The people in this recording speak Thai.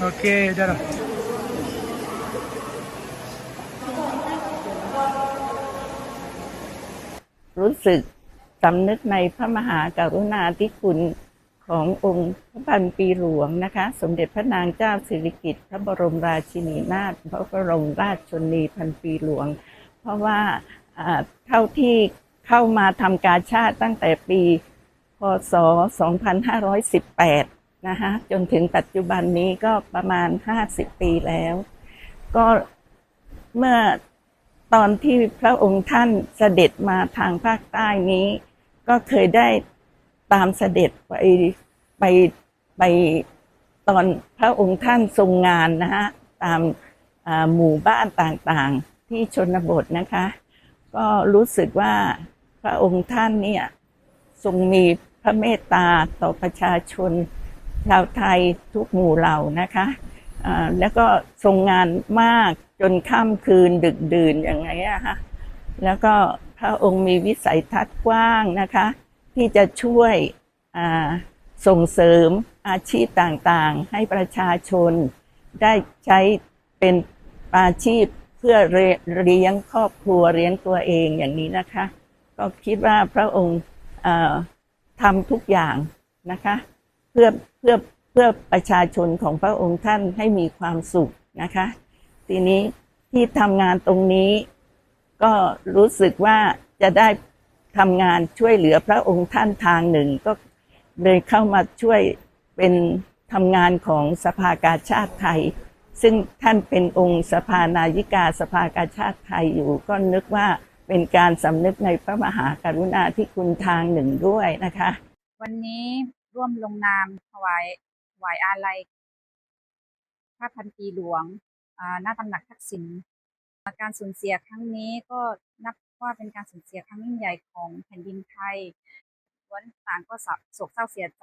โอเคเดี๋ยวรู้สึกสำนึกในพระมหากรุณาธิคุณขององค์พระพันปีหลวงนะคะ สมเด็จพระนางเจ้าสิริกิติ์พระบรมราชินีนาถพระบรมราชชนีพันปีหลวง เพราะว่าอ่าเท่าที่เข้ามาทำการชาติตั้งแต่ปี พศ 2518 นะคะจนถึงปัจจุบันนี้ก็ประมาณ50ปีแล้ว ก็เมื่อตอนที่พระองค์ท่านเสด็จมาทางภาคใต้นี้ ก็เคยได้ตามเสด็จไปไปไปตอนพระองค์ท่านทรงงานนะฮะตามหมู่บ้านต่างๆ ที่ชนบทนะคะ ก็รู้สึกว่าพระองค์ท่านเนี่ยทรงมีพระเมตตาต่อประชาชน ชาวไทยทุกหมู่เหล่านะคะแล้วก็ทรงงานมากจนค่ำคืนดึกดื่นอย่างไรอะคะแล้วก็พระองค์มีวิสัยทัศน์กว้างนะคะ ที่จะช่วยส่งเสริมอาชีพต่างๆ ให้ประชาชน ได้ใช้เป็นอาชีพเพื่อเลี้ยงครอบครัวเลี้ยงตัวเองอย่างนี้นะคะ ก็คิดว่าพระองค์ทำทุกอย่างนะคะ เพื่อเพื่อเพื่อประชาชนของพระองค์ท่านให้มีความสุขนะคะ ทีนี้ที่ทำงานตรงนี้ก็รู้สึกว่าจะได้ทำงานช่วยเหลือพระองค์ท่านทางหนึ่ง ก็เลยเข้ามาช่วยเป็นทำงานของสภากาชาติไทย ซึ่งท่านเป็นองค์สภานายิกาสภากาชาติไทยอยู่ก็นึกว่าเป็นการสำนึกในพระมหากรุณาธิคุณทางหนึ่งด้วยนะคะ วันนี้ ร่วมลงนามถวายถวายอาลัยพระพันปีหลวงอ่าหน้าตำหนักทักษิณการสูญเสียครั้งนี้ก็นับว่าเป็นการสูญเสียครั้งยิ่งใหญ่ของแผ่นดินไทยล้วนต่างก็โศกเศร้าเสียใจ